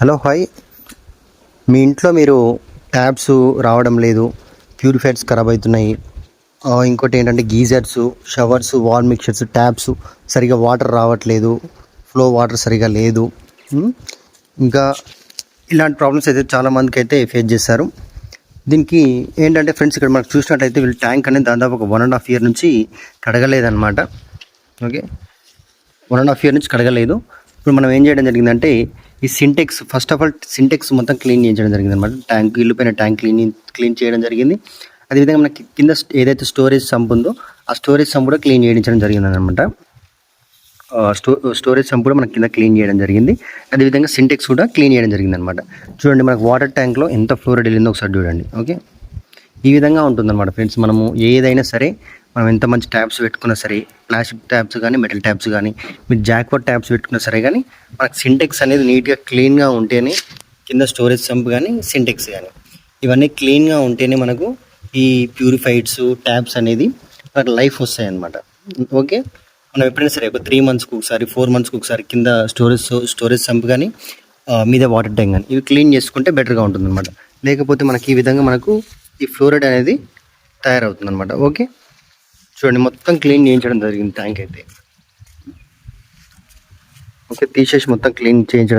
Hello hi. మీ ఇంట్లో మీరు tabs రావడం లేదు ప్యూరిఫైర్స్ ఖరాబ్ అవుతున్నాయి. ఇంకోటి ఏంటంటే geysers showers wall mixtures taps సరిగా వాటర్ రావట్లేదు ఫ్లో వాటర్ సరిగా లేదు. ఇంకా ఇలాంటి ప్రాబ్లమ్స్ అయితే చాలా మందికి అయితే ఫేస్ చేశారు దీనికి ఏంటంటే ఫ్రెండ్స్ ఇక్కడ మనకు చూసినట్టయితే వీళ్ళు ట్యాంక్ అనేది దాదాపు ఒక వన్ అండ్ హాఫ్ ఇయర్ నుంచి కడగలేదన్నమాట. Okay one and half year నుంచి కడగలేదు. ఇప్పుడు మనం ఏం చేయడం జరిగిందంటే ఈ Sintex first of all Sintex మొత్తం క్లీన్ చేయించడం జరిగింది అనమాట ట్యాంక్ ఇల్లుపైన ట్యాంక్ క్లీన్ క్లీన్ చేయడం జరిగింది. అదేవిధంగా మనకి కింద ఏదైతే స్టోరేజ్ సంప్ ఉందో ఆ స్టోరేజ్ సంప్ కూడా క్లీన్ చేయించడం జరిగింది అనమాట స్టో స్టోరేజ్ సంప్ కూడా మనకి కింద క్లీన్ చేయడం జరిగింది. అదేవిధంగా సింటెక్స్ కూడా క్లీన్ చేయడం జరిగింది అనమాట చూడండి మనకు వాటర్ ట్యాంక్లో ఎంత ఫ్లోరైడ్ వెళ్ళిందో ఒకసారి చూడండి. ఓకే? ఈ విధంగా ఉంటుందన్నమాట ఫ్రెండ్స్ మనము ఏదైనా సరే మనం ఎంత మంచి ట్యాబ్స్ పెట్టుకున్నా సరే ప్లాస్టిక్ ట్యాబ్స్ కానీ మెటల్ ట్యాబ్స్ కానీ మీరు జాక్వర్డ్ ట్యాబ్స్ పెట్టుకున్నా సరే కానీ మనకు సింటెక్స్ అనేది నీట్గా క్లీన్గా ఉంటేనే కింద స్టోరేజ్ సంప్ కానీ సింటెక్స్ కానీ ఇవన్నీ క్లీన్గా ఉంటేనే మనకు ఈ ప్యూరిఫైడ్స్ ట్యాబ్స్ అనేది మనకు లైఫ్ వస్తాయి అన్నమాట ఓకే మనం ఎప్పుడైనా సరే ఒక త్రీ మంత్స్కి ఒకసారి ఫోర్ మంత్స్కి ఒకసారి కింద స్టోరేజ్ స్టోరేజ్ సంప్ కానీ మీద వాటర్ ట్యాంక్ కానీ ఇవి క్లీన్ చేసుకుంటే బెటర్గా ఉంటుంది అనమాట లేకపోతే మనకి ఈ విధంగా మనకు ఈ ఫ్లోరైడ్ అనేది తయారవుతుంది అనమాట ఓకే చూడండి మొత్తం క్లీన్ చేయించడం జరిగింది ట్యాంక్ అయితే. ఓకే తీసేసి మొత్తం క్లీన్ చేయించడం